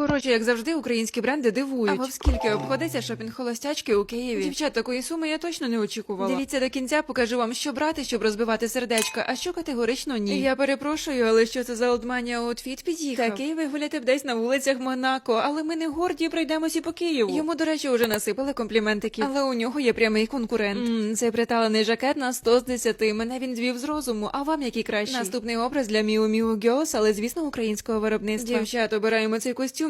Коротше, як завжди, українські бренди дивують. Або скільки обходиться шопінг холостячки у Києві. Дівчат, такої суми я точно не очікувала. Дивіться до кінця, покажу вам, що брати, щоб розбивати сердечка, а що категорично ні. Я перепрошую, але що це за олдманія аутфіт під'їхав? Такий вигуляти б десь на вулицях Монако, але ми не горді пройдемося по Києву. Йому, до речі, вже насипали компліментики. Але у нього є прямий конкурент. М, цей приталений жакет на 100 з 10. Мене він звів з розуму. А вам який кращий? Наступний образ для Міу Міу Girls, але звісно українського виробництва. Дівчат, обираємо цей костюм